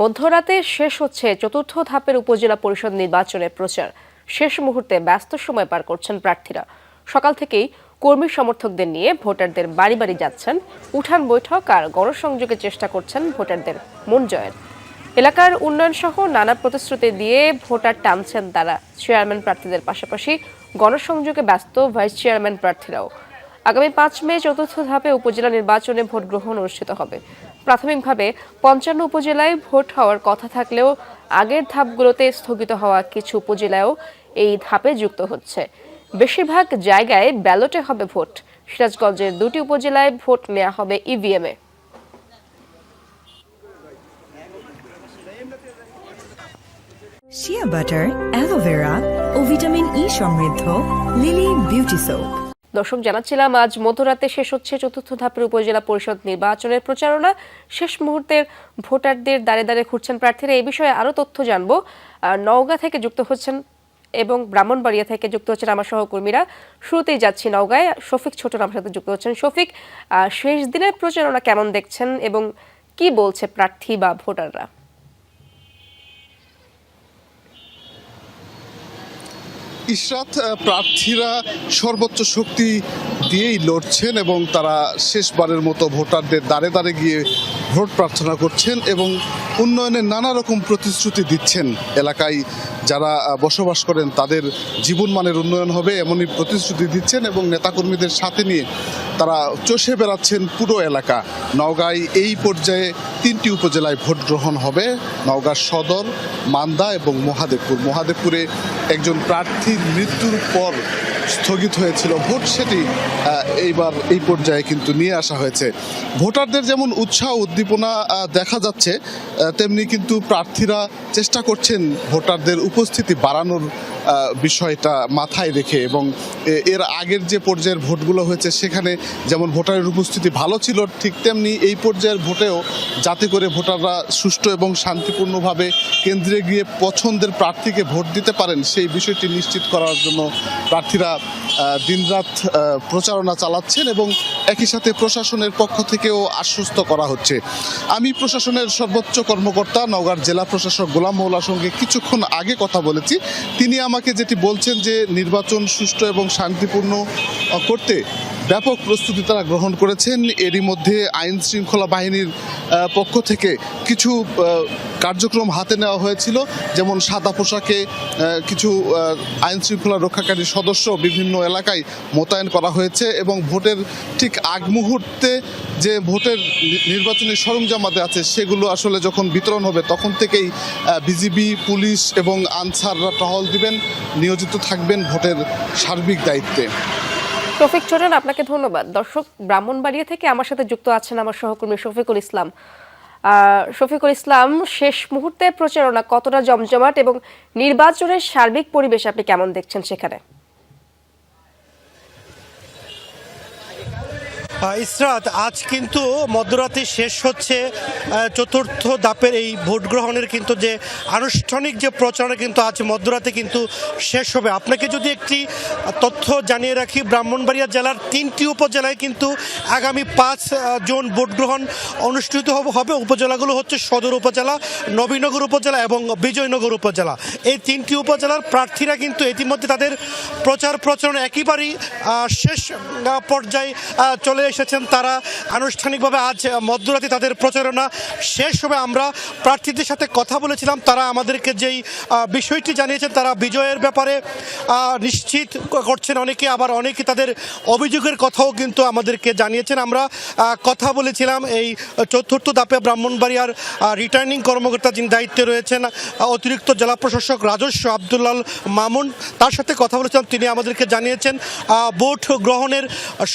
মধ্যরাতে শেষ হচ্ছে চতুর্থ ধাপের উপজেলা পরিষদ নির্বাচনের প্রচার। শেষ মুহূর্তে ব্যস্ত সময় পার করছেন প্রার্থীরা। সকাল থেকেই কর্মী সমর্থকদের নিয়ে ভোটারদের বাড়ি বাড়ি যাচ্ছেন। উঠান বৈঠক আর গণসংযোগের চেষ্টা করছেন ভোটারদের মন জয়ের। এলাকার উন্নয়ন সহ নানা প্রতিশ্রুতি দিয়ে ভোটার টানছেন তারা। চেয়ারম্যান প্রার্থীদের পাশাপাশি গণসংযোগে ব্যস্ত ভাইস চেয়ারম্যান প্রার্থীরাও। আগামী পাঁচ মে চতুর্থ ধাপে উপজেলা নির্বাচনে ভোট গ্রহণ অনুষ্ঠিত হবে। প্রাথমিকভাবে পঞ্চান্ন উপজেলায় ভোট হওয়ার কথা থাকলেও আগের ধাপগুলোতে স্থগিত হওয়া কিছু উপজেলায়ও এই ধাপে যুক্ত হচ্ছে। বেশিরভাগ জায়গায় ব্যালটে হবে ভোট। সিরাজগঞ্জের দুটি উপজেলায় ভোট নেওয়া হবে ইভিএমে শিয়া বাটার অ্যালোভেরা ও ভিটামিন ই সমৃদ্ধ লিলি বিউটি সোপ দর্শক জানাচ্ছিলাম, আজ মধ্যরাতে শেষ হচ্ছে চতুর্থ ধাপের উপজেলা পরিষদ নির্বাচনের প্রচারণা। শেষ মুহূর্তের ভোটারদের দাঁড়ে দাঁড়িয়ে ঘুরছেন প্রার্থীরা। এই বিষয়ে আরও তথ্য জানব। নওগাঁ থেকে যুক্ত হচ্ছেন এবং ব্রাহ্মণবাড়িয়া থেকে যুক্ত হচ্ছেন আমার সহকর্মীরা। শুরুতেই যাচ্ছি নওগাঁয়। শফিক ছোট আমার সাথে যুক্ত হচ্ছেন। শফিক শেষ দিনের প্রচারণা কেমন দেখছেন এবং কি বলছে প্রার্থী বা ভোটাররা? ইশরাত প্রার্থীরা সর্বোচ্চ শক্তি দিয়েই লড়ছেন এবং তারা শেষবারের মতো ভোটারদের দাঁড়ে দাঁড়ে গিয়ে ভোট প্রার্থনা করছেন এবং উন্নয়নের নানা রকম প্রতিশ্রুতি দিচ্ছেন। এলাকায় যারা বসবাস করেন তাদের জীবনমানের উন্নয়ন হবে এমনই প্রতিশ্রুতি দিচ্ছেন এবং নেতাকর্মীদের সাথে নিয়ে তারা চষে বেড়াচ্ছেন পুরো এলাকা। নওগাঁয় এই পর্যায়ে তিনটি উপজেলায় ভোট গ্রহণ হবে। নওগাঁ সদর, মান্দা এবং মহাদেবপুর। মহাদেবপুরে একজন প্রার্থীর মৃত্যুর পর স্থগিত হয়েছিল। ভোট সেটি এইবার এই পর্যায়ে কিন্তু নিয়ে আসা হয়েছে। ভোটারদের যেমন উৎসাহ, উদ্দীপনা দেখা যাচ্ছে তেমনি কিন্তু প্রার্থীরা চেষ্টা করছেন ভোটারদের উপস্থিতি বাড়ানোর বিষয়টা মাথায় রেখে এবং এর আগের যে পর্যায়ের ভোটগুলো হয়েছে, সেখানে যেমন ভোটারের উপস্থিতি ভালো ছিল, ঠিক তেমনি এই পর্যায়ের ভোটেও যাতে করে ভোটাররা সুষ্ঠু এবং শান্তিপূর্ণভাবে কেন্দ্রে গিয়ে পছন্দের প্রার্থীকে ভোট দিতে পারেন, সেই বিষয়টি নিশ্চিত করার জন্য প্রার্থীরা দিনরাত প্রচারণা চালাচ্ছেন এবং একই সাথে প্রশাসনের পক্ষ থেকেও আশ্বস্ত করা হচ্ছে। আমি প্রশাসনের সর্বোচ্চ কর্মকর্তা, নওগাঁর জেলা প্রশাসক গোলাম মৌলার সঙ্গে কিছুক্ষণ আগে কথা বলেছি। তিনি আমাকে যেটি বলছেন যে, নির্বাচন সুষ্ঠু এবং শান্তিপূর্ণ করতে ব্যাপক প্রস্তুতি তারা গ্রহণ করেছেন। এরই মধ্যে আইন শৃঙ্খলা বাহিনীর পক্ষ থেকে কিছু কার্যক্রম হাতে নেওয়া হয়েছিল। যেমন সাদা পোশাকে কিছু আইন শৃঙ্খলা রক্ষাকারী সদস্য বিভিন্ন এলাকায় মোতায়েন করা হয়েছে এবং ভোটের ঠিক আগ মুহূর্তে যে ভোটের নির্বাচনী সরঞ্জামাতে আছে, সেগুলো আসলে যখন বিতরণ হবে, তখন থেকেই বিজিবি, পুলিশ এবং আনসাররা টহল দিবেন। নিয়োজিত থাকবেন ভোটের সার্বিক দায়িত্বে। শফিক চোরান আপনাকে ধন্যবাদ। দর্শক, ব্রাহ্মণবাড়িয়া থেকে আমার সাথে যুক্ত আছেন আমার সহকর্মী শফিকুল ইসলাম। শফিকুল ইসলাম, শেষ মুহূর্তে প্রচারণা কতটা জমজমাট এবং নির্বাচনের সার্বিক পরিবেশ আপনি কেমন দেখছেন সেখানে? ইসরাত, আজ কিন্তু মধ্যরাতে শেষ হচ্ছে চতুর্থ ধাপের এই ভোট গ্রহণের কিন্তু যে আনুষ্ঠানিক যে প্রচারণা কিন্তু আজ মধ্যরাতে কিন্তু শেষ হবে। আপনাকে যদি একটি তথ্য জানিয়ে রাখি, ব্রাহ্মণবাড়িয়া জেলার তিনটি উপজেলায় কিন্তু আগামী পাঁচ জুন ভোট গ্রহণ অনুষ্ঠিত হবে উপজেলাগুলো হচ্ছে সদর উপজেলা, নবীনগর উপজেলা এবং বিজয়নগর উপজেলা। এই তিনটি উপজেলার প্রার্থীরা কিন্তু ইতিমধ্যে তাদের প্রচার প্রচারণা একেবারেই শেষ পর্যায়ে চলে এসেছেন তারা। আনুষ্ঠানিকভাবে আজ মধ্যরাতে তাদের প্রচারণা শেষ হবে। আমরা প্রার্থীদের সাথে কথা বলেছিলাম। তারা আমাদেরকে যেই বিষয়টি জানিয়েছেন, তারা বিজয়ের ব্যাপারে নিশ্চিত করছেন অনেকে। আবার অনেকে তাদের অভিযোগের কথাও কিন্তু আমাদেরকে জানিয়েছেন। আমরা কথা বলেছিলাম এই চতুর্থ ধাপে ব্রাহ্মণবাড়িয়ার রিটার্নিং কর্মকর্তা যিনি দায়িত্বে রয়েছেন অতিরিক্ত জেলা প্রশাসক রাজস্ব আবদুল্লাল মামুন, তার সাথে কথা বলেছিলাম। তিনি আমাদেরকে জানিয়েছেন ভোট গ্রহণের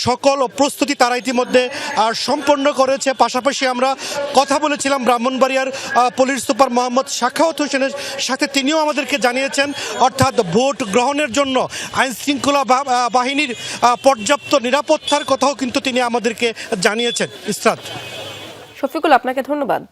সকল প্রস্তুতি তারা ইতিমধ্যে সম্পন্ন করেছে। পাশাপাশি আমরা কথা বলেছিলাম ব্রাহ্মণবাড়িয়ার পুলিশ সুপার মোহাম্মদ শাখাওয়াত হোসেনের সাথে। তিনিও আমাদেরকে জানিয়েছেন, অর্থাৎ ভোট গ্রহণের জন্য আইন শৃঙ্খলা বা- বাহিনীর পর্যাপ্ত নিরাপত্তার কথাও কিন্তু তিনি আমাদেরকে জানিয়েছেন। ইসরাত। শফিকুল, আপনাকে ধন্যবাদ।